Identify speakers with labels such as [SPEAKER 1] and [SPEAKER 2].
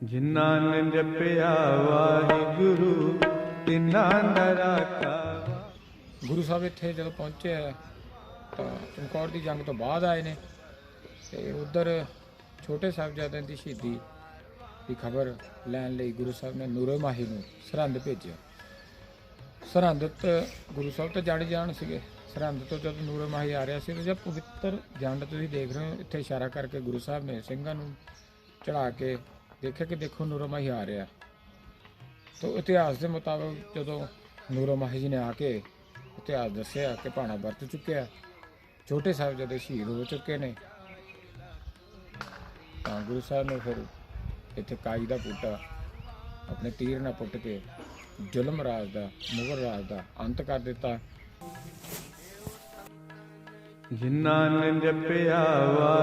[SPEAKER 1] ਜਿਨ੍ਹਾਂ ਨੇ ਜਪਿਆ ਵਾਹਿਗੁਰੂ, ਤਿਨਾਂ ਦਾ
[SPEAKER 2] ਗੁਰੂ ਸਾਹਿਬ ਇੱਥੇ ਜਦੋਂ ਪਹੁੰਚੇ ਤਾਂ ਚਮਕੌਰ ਦੀ ਜੰਗ ਤੋਂ ਬਾਅਦ ਆਏ ਨੇ। ਤੇ ਉਧਰ ਛੋਟੇ ਸਾਹਿਬਜ਼ਾਦਿਆਂ ਦੀ ਸ਼ਹੀਦੀ ਦੀ ਖਬਰ ਲੈਣ ਲਈ ਗੁਰੂ ਸਾਹਿਬ ਨੇ ਨੂਰੇ ਮਾਹੀ ਨੂੰ ਸਰਹੰਦ ਭੇਜਿਆ। ਸਰਹੰਦ ਤੇ ਗੁਰੂ ਸਾਹਿਬ ਤਾਂ ਜੜ ਜਾਣ ਸੀਗੇ। ਸਰਹੰਦ ਤੋਂ ਜਦੋਂ ਨੂਰੇ ਮਾਹੀ ਆ ਰਿਹਾ ਸੀ, ਤੇ ਜਦ ਪਵਿੱਤਰ ਜੰਡ ਤੁਸੀਂ ਦੇਖ ਰਹੇ ਹੋ, ਇੱਥੇ ਇਸ਼ਾਰਾ ਕਰਕੇ ਗੁਰੂ ਸਾਹਿਬ ਨੇ ਸਿੰਘਾਂ ਨੂੰ ਚੜਾ ਕੇ ਦੇਖਿਆ ਕਿ ਦੇਖੋ ਨੂਰੇ ਆ ਰਿਹਾ। ਤੋ ਇਤਿਹਾਸ ਦੇ ਮੁਤਾਬਕ ਜਦੋਂ ਨੂਰੋ ਜੀ ਨੇ ਆ ਕੇ ਇਤਿਹਾਸ ਦੱਸਿਆ ਕਿ ਭਾਣਾ ਵਰਤ ਚੁੱਕਿਆ, ਛੋਟੇ ਸਾਹਿਬ ਸ਼ਹੀਦ ਹੋ ਚੁੱਕੇ ਨੇ। ਤਾਂ ਗੁਰੂ ਸਾਹਿਬ ਨੇ ਫਿਰ ਇੱਥੇ ਕਾਈ ਦਾ ਬੂਟਾ, ਆਪਣੇ ਤੀਰ ਨਾਲ ਪੁੱਟ ਕੇ ਜ਼ੁਲਮ ਰਾਜ ਦਾ, ਮੁਗਲ ਰਾਜ ਦਾ ਅੰਤ ਕਰ ਦਿੱਤਾ।
[SPEAKER 1] ਜਿਨ੍ਹਾਂ ਨੇ ਜਪਿਆ ਵਾਹਿਗੁਰੂ